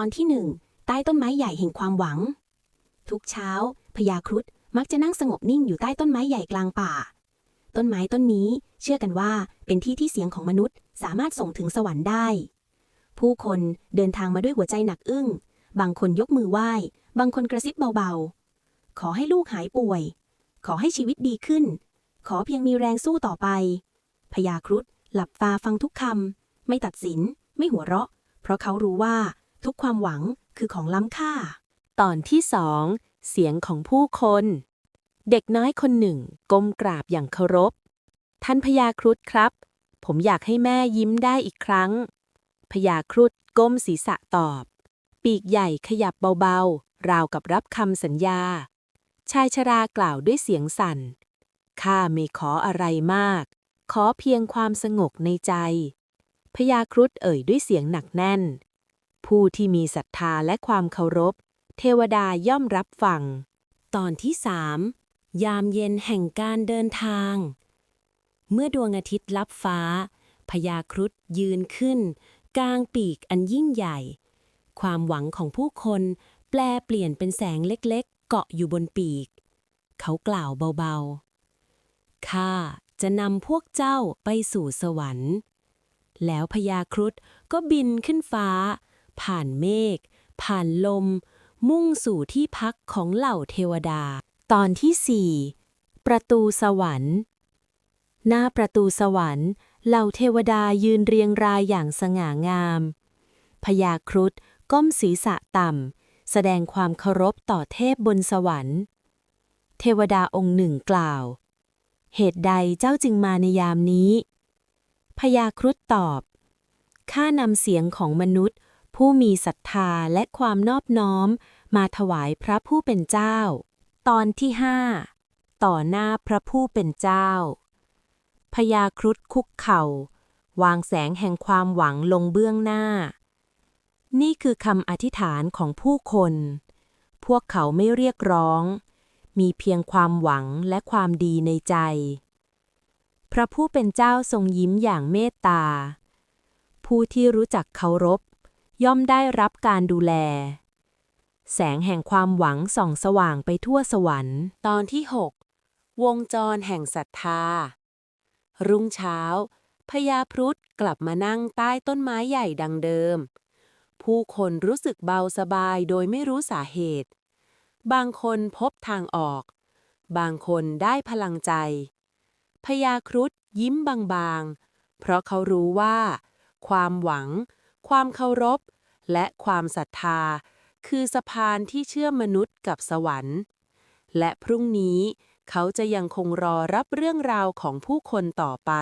ตอนที่หนึ่งใต้ต้นไม้ใหญ่แห่งความหวัง ทุกเช้าพญาครุฑมักจะนั่งสงบนิ่งอยู่ใต้ต้นไม้ใหญ่กลางป่า ต้นไม้ต้นนี้ เชื่อกันว่าเป็นที่ที่เสียงของมนุษย์ สามารถส่งถึงสวรรค์ได้ ผู้คนเดินทางมาด้วยหัวใจหนักอึ้ง บางคนยกมือไหว้ บางคนกระซิบเบาๆ ขอให้ลูกหายป่วย ขอให้ชีวิตดีขึ้น ขอเพียงมีแรงสู้ต่อไปพญาครุฑหลับตาฟังทุกคำไม่ตัดสิน ไม่หัวเราะ เพราะเขารู้ว่า ทุกความหวังคือของล้ำค่า ตอนที่สองเสียงของผู้คน เด็กน้อยคนหนึ่ง ก้มกราบอย่างเคารพ ท่านพญาครุฑครับ ผมอยากให้แม่ยิ้มได้อีกครั้งพญาครุฑก้มศีรษะตอบ ปีกใหญ่ขยับเบาๆ ราวกับรับคำสัญญา ชายชรากล่าวด้วยเสียงสั่น ข้าไม่ขออะไรมาก ขอเพียงความสงบในใจพญาครุฑเอ่ยด้วยเสียงหนักแน่น ผู้ที่มีศรัทธาและความเคารพ เทวดาย่อมรับฟัง ตอนที่สามยามเย็นแห่งการเดินทาง เมื่อดวงอาทิตย์ลับฟ้าพญาครุฑยืนขึ้น กลางปีกอันยิ่งใหญ่ ความหวังของผู้คนแปลเปลี่ยนเป็นแสงเล็กๆ เกาะอยู่บนปีก เขากล่าวเบาๆ ข้าจะนำพวกเจ้าไปสู่สวรรค์ แล้วพญาครุฑก็บินขึ้นฟ้า ผ่านเมฆ ผ่านลม มุ่งสู่ที่พักของเหล่าเทวดา ตอนที่สี่ประตูสวรรค์ หน้าประตูสวรรค์ เหล่าเทวดายืนเรียงรายอย่างสง่างาม พญาครุฑก้มศีรษะต่ำ แสดงความเคารพต่อเทพบนสวรรค์ เทวดาองค์หนึ่งกล่าว เหตุใดเจ้าจึงมาในยามนี้ พญาครุฑตอบข้านำเสียงของมนุษย์ ผู้มีศรัทธาและความนอบน้อม มาถวายพระผู้เป็นเจ้า ตอนที่ห้าต่อหน้าพระผู้เป็นเจ้าพญาครุฑคุกเข่า วางแสงแห่งความหวังลงเบื้องหน้า นี่คือคำอธิษฐานของผู้คน พวกเขาไม่เรียกร้อง มีเพียงความหวังและความดีในใจ พระผู้เป็นเจ้าทรงยิ้มอย่างเมตตา ผู้ที่รู้จักเคารพ ย่อมได้รับการดูแล แสงแห่งความหวังส่องสว่างไปทั่วสวรรค์ ตอนที่ 6 วงจรแห่งศรัทธา รุ่งเช้าพญาพรุธกลับมานั่งใต้ต้นไม้ใหญ่ดังเดิม ผู้คนรู้สึกเบาสบายโดยไม่รู้สาเหตุ บางคนพบทางออก บางคนได้พลังใจ พญาครุฑยิ้มบางๆ เพราะเขารู้ว่า ความหวัง ความเคารพ และความศรัทธา คือสะพานที่เชื่อมมนุษย์กับสวรรค์ และพรุ่งนี้เขาจะยังคงรอรับเรื่องราวของผู้คนต่อไป